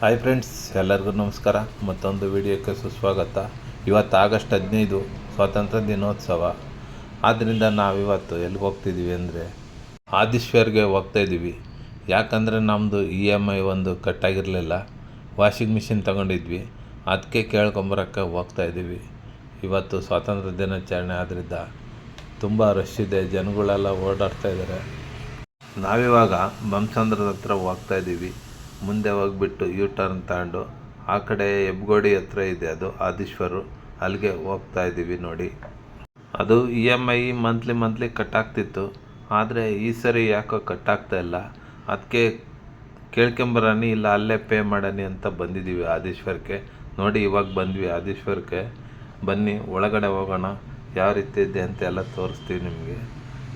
Hi friends ಎಲ್ಲರಿಗೂ ನಮಸ್ಕಾರ. ಮತ್ತೊಂದು ವಿಡಿಯೋಕ್ಕೆ ಸುಸ್ವಾಗತ. ಇವತ್ತು ಆಗಸ್ಟ್ ಹದಿನೈದು ಸ್ವಾತಂತ್ರ್ಯ ದಿನೋತ್ಸವ. ಆದ್ದರಿಂದ ನಾವಿವತ್ತು ಎಲ್ಲಿಗೆ ಹೋಗ್ತಿದ್ದೀವಿ ಅಂದರೆ ಆದಿಶ್ವರ್ಗೆ ಹೋಗ್ತಾ ಇದ್ದೀವಿ ಯಾಕಂದರೆ ನಮ್ಮದು ಇ ಎಂ ಐ ಒಂದು ಕಟ್ಟಾಗಿರಲಿಲ್ಲ. Washing machine ತಗೊಂಡಿದ್ವಿ. ಅದಕ್ಕೆ ಕೇಳ್ಕೊಂಬರೋಕ್ಕೆ ಹೋಗ್ತಾ ಇದ್ದೀವಿ ಇವತ್ತು ಸ್ವಾತಂತ್ರ್ಯ ದಿನಾಚರಣೆ ಆದ್ದರಿಂದ ತುಂಬ ರಶ್ ಇದೆ. ಜನಗಳೆಲ್ಲ ಓಡಾಡ್ತಾ ಇದ್ದಾರೆ ನಾವಿವಾಗ ಬಂಸಂದ್ರದ ಹತ್ರ ಹೋಗ್ತಾ ಇದ್ದೀವಿ ಮುಂದೆ ಹೋಗ್ಬಿಟ್ಟು ಯೂ ಟರ್ನ್ ತಗೊಂಡು ಆ ಕಡೆ ಹೆಬ್ಗೋಡಿ ಹತ್ರ ಇದೆ ಅದು ಆದೀಶ್ವರು. ಅಲ್ಲಿಗೆ ಹೋಗ್ತಾ ಇದ್ದೀವಿ ನೋಡಿ. ಅದು E M I monthly monthly ಕಟ್ಟಾಗ್ತಿತ್ತು. ಆದರೆ ಈ ಸರಿ ಯಾಕೋ ಕಟ್ಟಾಗ್ತಾ ಇಲ್ಲ. ಅದಕ್ಕೆ ಕೇಳ್ಕೊಂಬರಣಿ ಇಲ್ಲ ಅಲ್ಲೇ ಪೇ ಮಾಡೋಣ ಅಂತ ಬಂದಿದ್ದೀವಿ ಆದೀಶ್ವರಕ್ಕೆ ನೋಡಿ ಇವಾಗ ಬಂದ್ವಿ ಆದೀಶ್ವರಕ್ಕೆ ಬನ್ನಿ, ಒಳಗಡೆ ಹೋಗೋಣ. ಯಾವ ರೀತಿ ಇದೆ ಅಂತ ಎಲ್ಲ ತೋರಿಸ್ತೀವಿ ನಿಮಗೆ.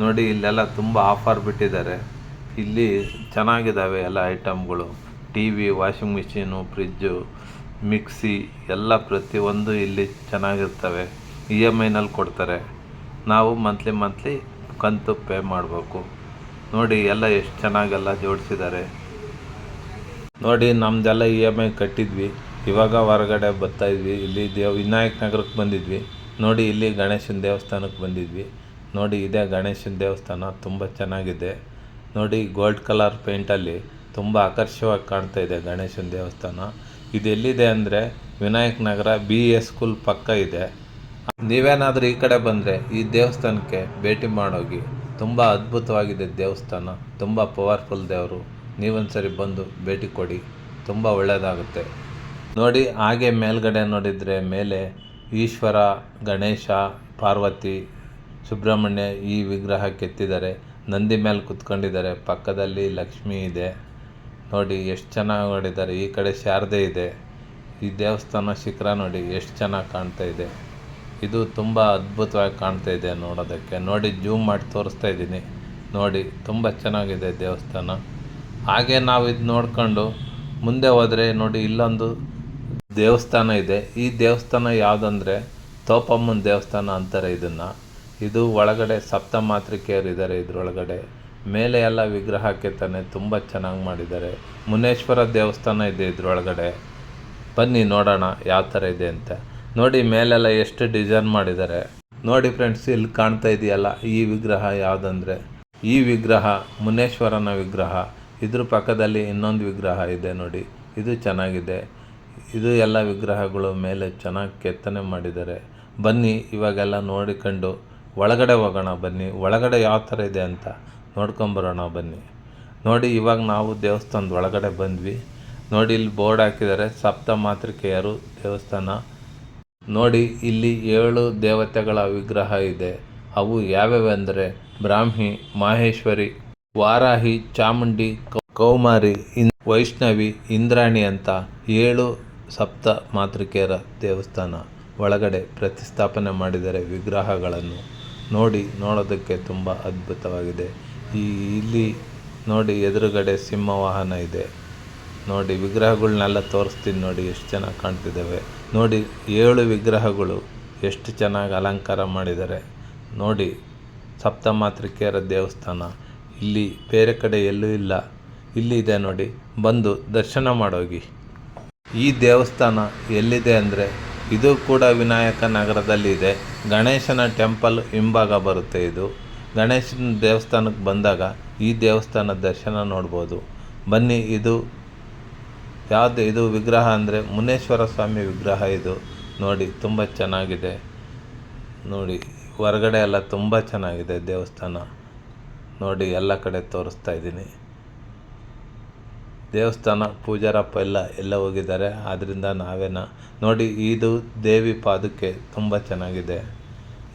ನೋಡಿ, ಇಲ್ಲೆಲ್ಲ ತುಂಬ ಆಫರ್ ಬಿಟ್ಟಿದ್ದಾರೆ. ಇಲ್ಲಿ ಚೆನ್ನಾಗಿದ್ದಾವೆ ಎಲ್ಲ ಐಟಮ್ಗಳು. T V washing machine fridge mixie ಎಲ್ಲ ಪ್ರತಿಯೊಂದು ಇಲ್ಲಿ ಚೆನ್ನಾಗಿರ್ತವೆ. ಇ ಎಂ ಐನಲ್ಲಿ ಕೊಡ್ತಾರೆ. ನಾವು ಮಂತ್ಲಿ ಮಂತ್ಲಿ ಕಂತು ಪೇ ಮಾಡಬೇಕು. ನೋಡಿ, ಎಲ್ಲ ಎಷ್ಟು ಚೆನ್ನಾಗೆಲ್ಲ ಜೋಡಿಸಿದ್ದಾರೆ. ನೋಡಿ ನಮ್ಮದೆಲ್ಲ ಇ ಎಂ ಐ ಕಟ್ಟಿದ್ವಿ. ಇವಾಗ ಹೊರಗಡೆ ಬರ್ತಾಯಿದ್ವಿ ಇಲ್ಲಿ ದೇವ್, ವಿನಾಯಕ ನಗರಕ್ಕೆ ಬಂದಿದ್ವಿ. ನೋಡಿ, ಇಲ್ಲಿ ಗಣೇಶನ ದೇವಸ್ಥಾನಕ್ಕೆ ಬಂದಿದ್ವಿ. ನೋಡಿ, ಇದೇ ಗಣೇಶನ ದೇವಸ್ಥಾನ. ತುಂಬ ಚೆನ್ನಾಗಿದೆ. ನೋಡಿ, ಗೋಲ್ಡ್ ಕಲರ್ ಪೇಂಟಲ್ಲಿ ತುಂಬ ಆಕರ್ಷವಾಗಿ ಕಾಣ್ತಾ ಇದೆ ಗಣೇಶನ ದೇವಸ್ಥಾನ. ಇದು ಎಲ್ಲಿದೆ ಅಂದರೆ Vinayak Nagar B A school ಪಕ್ಕ ಇದೆ. ನೀವೇನಾದರೂ ಈ ಕಡೆ ಬಂದರೆ ಈ ದೇವಸ್ಥಾನಕ್ಕೆ ಭೇಟಿ ಮಾಡೋಗಿ. ತುಂಬ ಅದ್ಭುತವಾಗಿದೆ ದೇವಸ್ಥಾನ. ತುಂಬ ಪವರ್ಫುಲ್ ದೇವರು. ನೀವೊಂದ್ಸರಿ ಬಂದು ಭೇಟಿ ಕೊಡಿ. ತುಂಬ ಒಳ್ಳೆಯದಾಗುತ್ತೆ ನೋಡಿ, ಹಾಗೆ ಮೇಲ್ಗಡೆ ನೋಡಿದರೆ ಮೇಲೆ ಈಶ್ವರ, ಗಣೇಶ, ಪಾರ್ವತಿ, ಸುಬ್ರಹ್ಮಣ್ಯ ಈ ವಿಗ್ರಹ ಕೆತ್ತಿದ್ದಾರೆ. ನಂದಿ ಮೇಲೆ ಕುತ್ಕೊಂಡಿದ್ದಾರೆ. ಪಕ್ಕದಲ್ಲಿ ಲಕ್ಷ್ಮಿ ಇದೆ. ನೋಡಿ ಎಷ್ಟು ಚೆನ್ನಾಗಿ ಮಾಡಿದ್ದಾರೆ ಈ ಕಡೆ ಶಾರದೆ ಇದೆ. ಈ ದೇವಸ್ಥಾನ ಶಿಖರ ನೋಡಿ ಎಷ್ಟು ಚೆನ್ನಾಗಿ ಕಾಣ್ತಾ ಇದೆ. ಇದು ತುಂಬ ಅದ್ಭುತವಾಗಿ ಕಾಣ್ತಾ ಇದೆ ನೋಡೋದಕ್ಕೆ. ನೋಡಿ ಜೂಮ್ ಮಾಡಿ ತೋರಿಸ್ತಾ ಇದ್ದೀನಿ. ನೋಡಿ ತುಂಬ ಚೆನ್ನಾಗಿದೆ ದೇವಸ್ಥಾನ. ಹಾಗೆ ನಾವು ಇದು ನೋಡ್ಕೊಂಡು ಮುಂದೆ ಹೋದರೆ ನೋಡಿ ಇಲ್ಲೊಂದು ದೇವಸ್ಥಾನ ಇದೆ. ಈ ದೇವಸ್ಥಾನ ಯಾವುದಂದರೆ ತೋಪಮ್ಮನ ದೇವಸ್ಥಾನ ಅಂತಾರೆ ಇದನ್ನು. ಇದು ಒಳಗಡೆ ಸಪ್ತ ಮಾತೃಕೆಯರು ಇದ್ದಾರೆ ಇದರೊಳಗಡೆ. ಮೇಲೆ ಎಲ್ಲ ವಿಗ್ರಹ ಕೆತ್ತನೆ ತುಂಬ ಚೆನ್ನಾಗಿ ಮಾಡಿದ್ದಾರೆ. ಮುನೇಶ್ವರ ದೇವಸ್ಥಾನ ಇದೆ ಇದರೊಳಗಡೆ. ಬನ್ನಿ ನೋಡೋಣ ಯಾವ ಥರ ಇದೆ ಅಂತ. ನೋಡಿ ಮೇಲೆಲ್ಲ ಎಷ್ಟು ಡಿಸೈನ್ ಮಾಡಿದ್ದಾರೆ. ನೋಡಿ ಫ್ರೆಂಡ್ಸ್, ಇಲ್ಲಿ ಕಾಣ್ತಾ ಇದೆಯಲ್ಲ ಈ ವಿಗ್ರಹ ಯಾವುದಂದ್ರೆ. ಈ ವಿಗ್ರಹ, ಮುನೇಶ್ವರನ ವಿಗ್ರಹ. ಇದ್ರ ಪಕ್ಕದಲ್ಲಿ ಇನ್ನೊಂದು ವಿಗ್ರಹ ಇದೆ ನೋಡಿ. ಇದು ಚೆನ್ನಾಗಿದೆ. ಇದು ಎಲ್ಲ ವಿಗ್ರಹಗಳು ಮೇಲೆ ಚೆನ್ನಾಗಿ ಕೆತ್ತನೆ ಮಾಡಿದ್ದಾರೆ. ಬನ್ನಿ ಇವಾಗೆಲ್ಲ ನೋಡಿಕೊಂಡು ಒಳಗಡೆ ಹೋಗೋಣ ಬನ್ನಿ. ಒಳಗಡೆ ಯಾವ ಥರ ಇದೆ ಅಂತ. ನೋಡ್ಕೊಂಬರೋಣ ಬನ್ನಿ. ನೋಡಿ, ಇವಾಗ ನಾವು ದೇವಸ್ಥಾನದ ಒಳಗಡೆ ಬಂದ್ವಿ. ನೋಡಿ, ಇಲ್ಲಿ ಬೋರ್ಡ್ ಹಾಕಿದ್ದಾರೆ, ಸಪ್ತ ಮಾತೃಕೆಯರು ದೇವಸ್ಥಾನ. ನೋಡಿ, ಇಲ್ಲಿ ಏಳು ದೇವತೆಗಳ ವಿಗ್ರಹ ಇದೆ. ಅವು ಯಾವ್ಯಾವೆಂದರೆ ಬ್ರಾಹ್ಮಿ, ಮಾಹೇಶ್ವರಿ, ವಾರಾಹಿ, ಚಾಮುಂಡಿ ಕೌಮಾರಿ, ಇನ್, ವೈಷ್ಣವಿ, ಇಂದ್ರಾಣಿ ಅಂತ ಏಳು ಸಪ್ತ ಮಾತೃಕೆಯರ ದೇವಸ್ಥಾನ ಒಳಗಡೆ ಪ್ರತಿಷ್ಠಾಪನೆ ಮಾಡಿದರೆ ವಿಗ್ರಹಗಳನ್ನು. ನೋಡಿ, ನೋಡೋದಕ್ಕೆ ತುಂಬ ಅದ್ಭುತವಾಗಿದೆ. ಈ ಇಲ್ಲಿ ನೋಡಿ ಎದುರುಗಡೆ ಸಿಂಹವಾಹನ ಇದೆ. ನೋಡಿ ವಿಗ್ರಹಗಳನ್ನೆಲ್ಲ ತೋರಿಸ್ತೀನಿ ನೋಡಿ ಎಷ್ಟು ಚೆನ್ನಾಗಿ ಕಾಣ್ತಿದ್ದಾವೆ ನೋಡಿ ಏಳು ವಿಗ್ರಹಗಳು ಎಷ್ಟು ಚೆನ್ನಾಗಿ ಅಲಂಕಾರ ಮಾಡಿದ್ದಾರೆ ನೋಡಿ ಸಪ್ತಮಾತೃಕೆಯರ ದೇವಸ್ಥಾನ. ಇಲ್ಲಿ ಬೇರೆ ಕಡೆ ಎಲ್ಲೂ ಇಲ್ಲ. ಇಲ್ಲಿ ಇದೆ ನೋಡಿ, ಬಂದು ದರ್ಶನ ಮಾಡೋಗಿ. ಈ ದೇವಸ್ಥಾನ ಎಲ್ಲಿದೆ ಅಂದರೆ ಇದು ಕೂಡ ವಿನಾಯಕ ನಗರದಲ್ಲಿ ಇದೆ ಗಣೇಶನ ಟೆಂಪಲ್ ಹಿಂಭಾಗ ಬರುತ್ತೆ ಇದು. ಗಣೇಶನ ದೇವಸ್ಥಾನಕ್ಕೆ ಬಂದಾಗ ಈ ದೇವಸ್ಥಾನ ದರ್ಶನ ನೋಡ್ಬೋದು. ಬನ್ನಿ, ಇದು ಯಾವುದು, ಇದು ವಿಗ್ರಹ ಅಂದರೆ ಮುನೇಶ್ವರ ಸ್ವಾಮಿ ವಿಗ್ರಹ ಇದು. ನೋಡಿ, ತುಂಬ ಚೆನ್ನಾಗಿದೆ. ನೋಡಿ, ಹೊರಗಡೆ ಎಲ್ಲ ತುಂಬ ಚೆನ್ನಾಗಿದೆ ದೇವಸ್ಥಾನ. ನೋಡಿ, ಎಲ್ಲ ಕಡೆ ತೋರಿಸ್ತಾ ಇದ್ದೀನಿ. ದೇವಸ್ಥಾನ, ಪೂಜಾರಪ್ಪ ಎಲ್ಲ ಎಲ್ಲ ಹೋಗಿದ್ದಾರೆ. ಆದ್ದರಿಂದ ನಾವೇನ, ನೋಡಿ, ಇದು ದೇವಿ ಪಾದಕ್ಕೆ ತುಂಬ ಚೆನ್ನಾಗಿದೆ.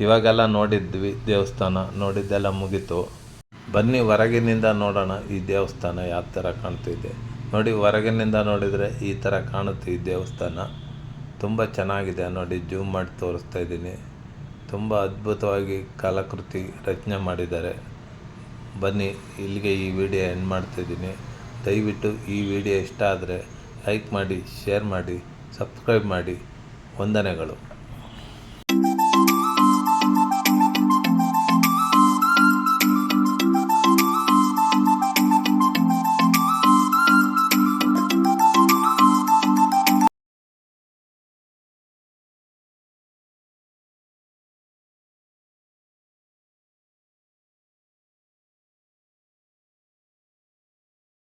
ಇವಾಗೆಲ್ಲ ನೋಡಿದ್ವಿ ದೇವಸ್ಥಾನ, ನೋಡಿದ್ದೆಲ್ಲ ಮುಗೀತು. ಬನ್ನಿ ಹೊರಗಿನಿಂದ ನೋಡೋಣ ಈ ದೇವಸ್ಥಾನ ಯಾವ ಥರ ಕಾಣ್ತಿದೆ. ನೋಡಿ ಹೊರಗಿನಿಂದ ನೋಡಿದರೆ ಈ ಥರ ಕಾಣುತ್ತೆ ಈ ದೇವಸ್ಥಾನ. ತುಂಬ ಚೆನ್ನಾಗಿದೆ ನೋಡಿ, ಜೂಮ್ ಮಾಡಿ ತೋರಿಸ್ತಾ ಇದ್ದೀನಿ. ತುಂಬ ಅದ್ಭುತವಾಗಿ ಕಲಾಕೃತಿ ರಚನೆ ಮಾಡಿದ್ದಾರೆ. ಬನ್ನಿ, ಇಲ್ಲಿಗೆ ಈ ವಿಡಿಯೋ ಎಂಡ್ ಮಾಡ್ತಿದ್ದೀನಿ ದಯವಿಟ್ಟು ಈ ವಿಡಿಯೋ ಇಷ್ಟ ಆದರೆ ಲೈಕ್ ಮಾಡಿ, ಶೇರ್ ಮಾಡಿ, ಸಬ್ಸ್ಕ್ರೈಬ್ ಮಾಡಿ. ವಂದನೆಗಳು.